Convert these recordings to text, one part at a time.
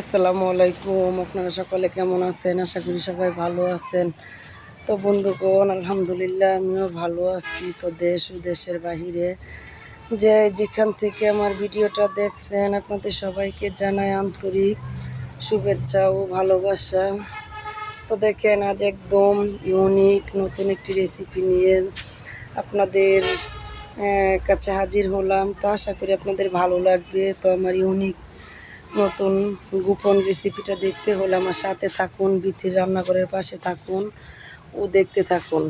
আসসালামু আলাইকুম, আপনারা সকলে কেমন আছেন? আশা করি সবাই ভালো আছেন। তো বন্ধুগণ, আলহামদুলিল্লাহ আমিও ভালো আছি। তো দেশ ও দেশের বাহিরে যে যেখান থেকে আমার ভিডিওটা দেখছেন, আপনাদের সবাইকে জানায় আন্তরিক শুভেচ্ছা ও ভালোবাসা। তো দেখেন, আজ একদম ইউনিক নতুন একটি রেসিপি নিয়ে আপনাদের কাছে হাজির হলাম। তো আশা করি আপনাদের ভালো লাগবে। তো আমার ইউনিক নতুন গোপন রেসিপিটা দেখতে হলে আমার সাথে থাকুন, বিথির রান্নাঘরের পাশে থাকুন, ও দেখতে থাকুন।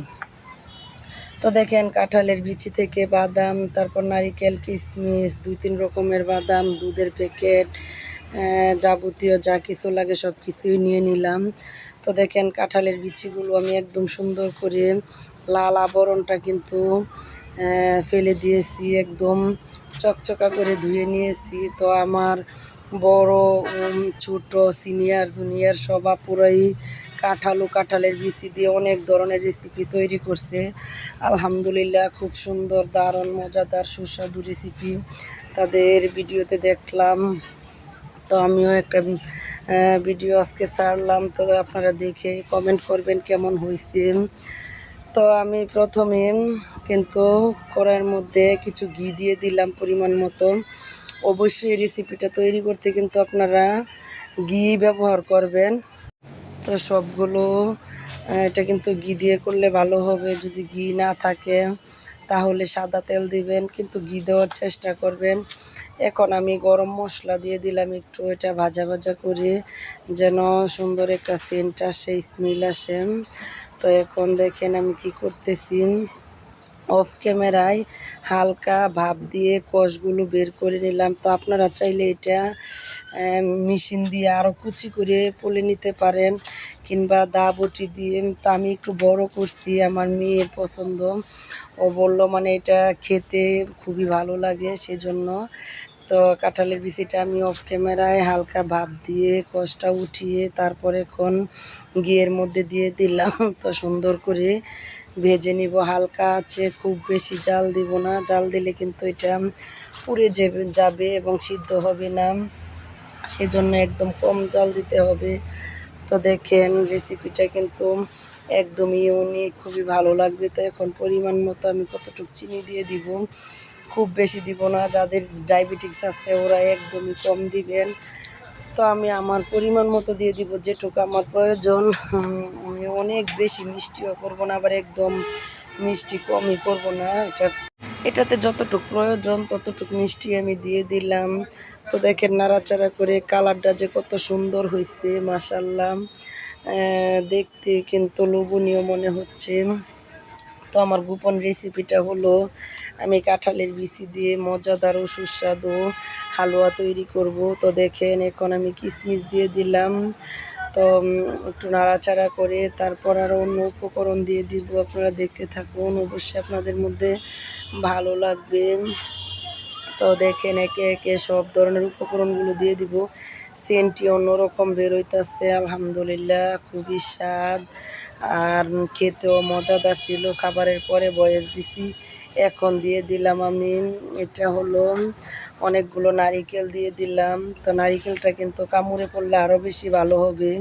তো দেখেন, কাঁঠালের বিচি থেকে বাদাম, তারপর নারিকেল কিশমিশ দুই তিন রকমের বাদাম, দুধের প্যাকেট যাবতীয় যা কিছু লাগে সব কিছুই নিয়ে নিলাম। তো দেখেন, কাঁঠালের বিচিগুলো আমি একদম সুন্দর করে লাল আবরণটা কিন্তু ফেলে দিয়েছি, একদম চকচকা করে ধুয়ে নিয়েছি। তো আমার বড় ছোট সিনিয়র জুনিয়র সব আপুরাই কাঁঠাল কাঁঠালের বিচি দিয়ে অনেক ধরনের রেসিপি তৈরি করছে। আলহামদুলিল্লাহ খুব সুন্দর, দারুণ, মজাদার, সুস্বাদু রেসিপি তাদের ভিডিওতে দেখলাম। তো আমিও একটা ভিডিও আজকে ছাড়লাম। তো আপনারা দেখে কমেন্ট করবেন কেমন হয়েছে তো আমি প্রথমে কিন্তু কড়াইয়ের মধ্যে কিছু ঘি দিয়ে দিলাম পরিমাণ মতো। অবশ্যই এই রেসিপিটা তৈরি করতে কিন্তু আপনারা ঘি ব্যবহার করবেন। তো সবগুলো এটা কিন্তু ঘি দিয়ে করলে ভালো হবে। যদি ঘি না থাকে, তাহলে সাদা তেল দিবেন, কিন্তু ঘি দেওয়ার চেষ্টা করবেন। এখন আমি গরম মশলা দিয়ে দিলাম একটু, এটা ভাজা ভাজা করে যেন সুন্দর একটা সেন্ট আসে স্মেল আসে। তো এখন দেখেন আমি কি করতেছি। অফ ক্যামেরায় হালকা ভাপ দিয়ে কষগুলো বের করে নিলাম। তো আপনারা চাইলে এটা মেশিন দিয়ে আরও কুচি করে পলে নিতে পারেন কিংবা দা বটি দিয়ে। তো আমি একটু বড় করছি, আমার মেয়ের পছন্দ। ও বলল মানে এটা খেতে খুবই ভালো লাগে, সেজন্য তো কাঁঠালের বিচিটা আমি অফ ক্যামেরায় হালকা ভাপ দিয়ে, কষটা উঠিয়ে তারপরে এখন ঘিয়ের মধ্যে দিয়ে দিলাম। তো সুন্দর করে ভেজে নিব হালকা আছে, খুব বেশি জাল দিব না। জাল দিলে কিন্তু এটা পুড়ে যাবে যাবে এবং সিদ্ধ হবে না। সেজন্য একদম কম জাল দিতে হবে। তো দেখেন রেসিপিটা কিন্তু একদমই ইউনিক খুবই ভালো লাগবে। তো এখন পরিমাণ মতো আমি কতটুকু চিনি দিয়ে দিব। খুব বেশি দিব না, যাদের ডায়াবেটিক্স আছে ওরা একদমই কম দিবেন। তো আমি আমার পরিমাণ মতো দিয়ে দিব যেটুকু আমার প্রয়োজন। আমি অনেক বেশি মিষ্টিও করব না, আবার একদম মিষ্টি কমই করব না। এটা, এটাতে যতটুকু প্রয়োজন ততটুকু মিষ্টি আমি দিয়ে দিলাম। তো দেখেন নাড়াচাড়া করে কালারটা যে কত সুন্দর হয়েছে মাসাল্লাম দেখতে কিন্তু লোভনীয় মনে হচ্ছে। তো আমার গোপন রেসিপিটা হলো, আমি কাঁঠালের বিচি দিয়ে মজাদার ও সুস্বাদু হালুয়া তৈরি করব। তো দেখেন, এখন আমি কিশমিশ দিয়ে দিলাম। তো একটু নাড়াচাড়া করে তারপর আরও অন্য উপকরণ দিয়ে দিব। আপনারা দেখতে থাকুন, অবশ্যই আপনাদের মধ্যে ভালো লাগবে। তো দেখেন একে একে সব ধরনের উপকরণগুলো দিয়ে দিব। সেন্টটি অন্যরকম বেরোইতেছে আলহামদুলিল্লাহ, খুবই স্বাদ। আর খেতেও মজাদার ছিল, খাবারের পরে বয়স দিছি, এখন দিয়ে দিলাম আমি, এটা হলো অনেকগুলো নারিকেল দিয়ে দিলাম। তো নারিকেলটা কিন্তু কামড়ে পড়লে আরও বেশি ভালো হবে।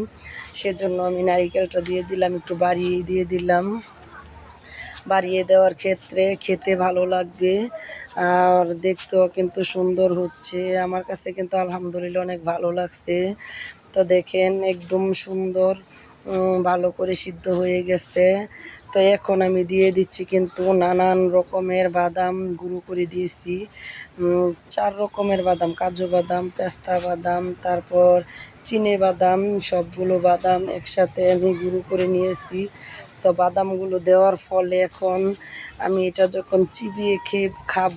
সেজন্য আমি নারিকেলটা দিয়ে দিলাম, একটু বাড়িয়ে দিয়ে দিলাম। বাড়িয়ে দেওয়ার ক্ষেত্রে খেতে ভালো লাগবে। আর দেখতেও কিন্তু সুন্দর হচ্ছে। আমার কাছে কিন্তু আলহামদুলিল্লাহ অনেক ভালো লাগছে। তো দেখেন, একদম সুন্দর ভালো করে সিদ্ধ হয়ে গেছে। তো এখন আমি দিয়ে দিচ্ছি কিন্তু নানান রকমের বাদাম, গুঁড়ো করে দিয়েছি। চার রকমের বাদাম, কাজু বাদাম, পেস্তা বাদাম, তারপর চিনে বাদাম, সবগুলো বাদাম একসাথে আমি গুঁড়ো করে নিয়েছি। তো বাদামগুলো দেওয়ার ফলে এখন আমি এটা যখন চিবিয়ে খেয়ে খাব,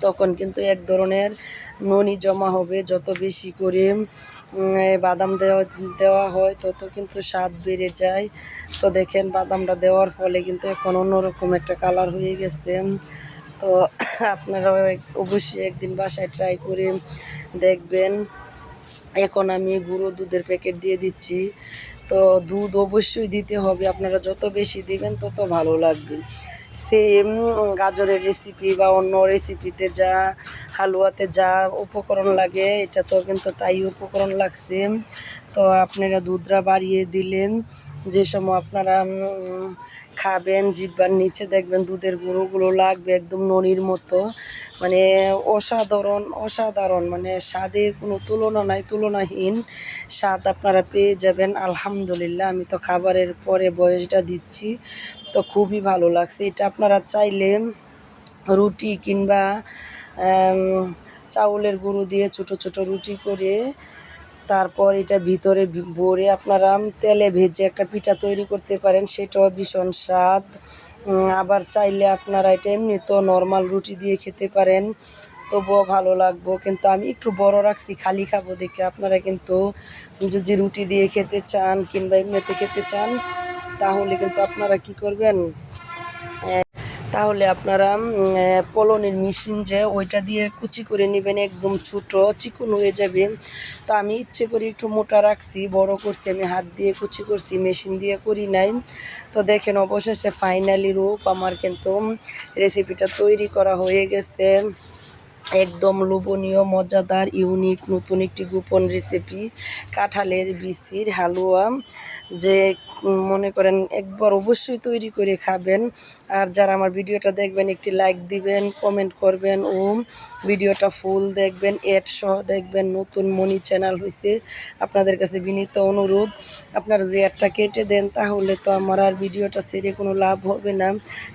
তখন কিন্তু এক ধরনের ননি জমা হবে। যত বেশি করে বাদাম দেওয়া দেওয়া হয়, তত কিন্তু স্বাদ বেড়ে যায়। তো দেখেন, বাদামটা দেওয়ার ফলে কিন্তু এখন অন্যরকম একটা কালার হয়ে গেছে। তো আপনারাও এক- অবশ্যই একদিন বাসায় ট্রাই করে দেখবেন। এখন আমি গুঁড়ো দুধের প্যাকেট দিয়ে দিচ্ছি। তো দুধ অবশ্যই দিতে হবে। আপনারা যত বেশি দিবেন তত ভালো লাগবে। সেম গাজরের রেসিপি বা অন্য রেসিপিতে যা, হালুয়াতে যা উপকরণ লাগে, এটা তো কিন্তু তাই উপকরণ লাগছে। তো আপনারা দুধরা বাড়িয়ে দিলেন। যে সময় আপনারা খাবেন, জিব্বার নিচে দেখবেন দুধের গুঁড়োগুলো লাগবে একদম ননির মতো। মানে অসাধারণ অসাধারণ মানে স্বাদের কোনো তুলনা নাই, তুলনাহীন স্বাদ আপনারা পেয়ে যাবেন। আলহামদুলিল্লাহ, আমি তো খাবারের পরে বয়সটা দিচ্ছি, তো খুবই ভালো লাগছে। এটা আপনারা চাইলে রুটি কিংবা চাউলের গুঁড়ো দিয়ে ছোট ছোট রুটি করে তারপর এটা ভিতরে ভরে আপনারা তেলে ভেজে একটা পিঠা তৈরি করতে পারেন, সেটাও ভীষণ স্বাদ। আবার চাইলে আপনারা এটা এমনি তো নর্মাল রুটি দিয়ে খেতে পারেন, তবুও ভালো লাগবো। কিন্তু আমি একটু বড় রাখছি, খালি খাব দেখে। আপনারা কিন্তু যদি রুটি দিয়ে খেতে চান কিংবা এমনিতে খেতে চান, তাহলে কিন্তু আপনারা কি করবেন? তাহলে আপনারা পলনের মেশিন যে ওইটা দিয়ে কুচি করে নেবেন একদম ছোট, চিকন হয়ে যাবে। তা আমি ইচ্ছে করি একটু মোটা রাখছি, বড় করছি, আমি হাত দিয়ে কুচি করছি, মেশিন দিয়ে করি নাই। তো দেখেন অবশেষে ফাইনালি রূপ, আমার কিন্তু রেসিপিটা তৈরি করা হয়ে গেছে। একদম লোভনীয়, মজাদার, ইউনিক, নতুন একটি গোপন রেসিপি কাঁঠালের বিচির হালুয়া। যে মনে করেন একবার অবশ্যই তৈরি করে খাবেন। আর যারা আমার ভিডিওটা দেখবেন, একটি লাইক দিবেন কমেন্ট করবেন, ও ভিডিওটা ফুল দেখবেন এড সহ দেখবেন, নতুন মনি চ্যানেল হয়েছে আপনাদের কাছে বিনীত অনুরোধ। আপনারা যে অ্যাডটা কেটে দেন, তাহলে তো আমার আর ভিডিওটা সেরে কোনো লাভ হবে না।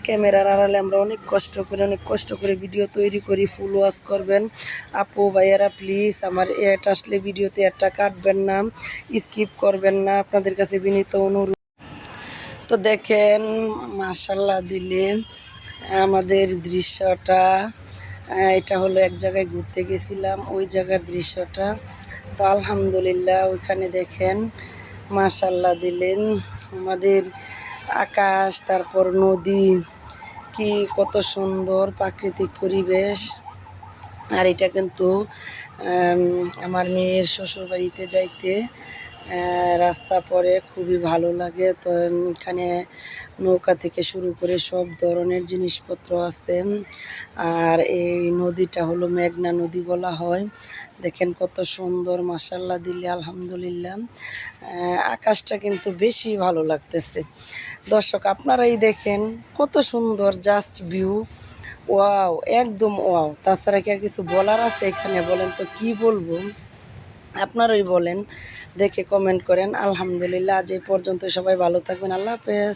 ক্যামেরার আড়ালে আমরা অনেক কষ্ট করে, অনেক কষ্ট করে ভিডিও তৈরি করি ফুল ওয়াশ করবেন। আপু, ভাইয়ারা প্লিজ আমার অ্যাড আসলে ভিডিওতে অ্যাডটা কাটবেন না স্কিপ করবেন না। আপনাদের কাছে বিনীত অনুরোধ। তো দেখেন মাশাল্লাহ দিলে আমাদের দৃশ্যটা, এটা হলো এক জায়গায় ঘুরতে গেছিলাম, ওই জায়গার দৃশ্যটা। তো আলহামদুলিল্লাহ ওইখানে দেখেন মাশাল্লাহ দিলেন আমাদের আকাশ, তারপর নদী, কি কত সুন্দর প্রাকৃতিক পরিবেশ। আর এটা কিন্তু আমার মেয়ের শ্বশুর বাড়িতে যাইতে রাস্তা পরে খুবই ভালো লাগে। তো এখানে নৌকা থেকে শুরু করে সব ধরনের জিনিসপত্র আছে। আর এই নদীটা হলো মেঘনা নদী বলা হয়। দেখেন কত সুন্দর মাসাল্লাহ দিলে আলহামদুলিল্লাহ। আকাশটা কিন্তু বেশি ভালো লাগতেছে। দর্শক, আপনারাই দেখেন কত সুন্দর জাস্ট ভিউ ওয়াও, একদম ওয়াও। তাছাড়া কি আর কিছু বলার আছে এখানে? বলেন তো, কি বলব? আপনারই বলেন, দেখে কমেন্ট করেন। আলহামদুলিল্লাহ, আজ এই পর্যন্ত সবাই ভালো থাকবেন। আল্লাহ হাফেজ।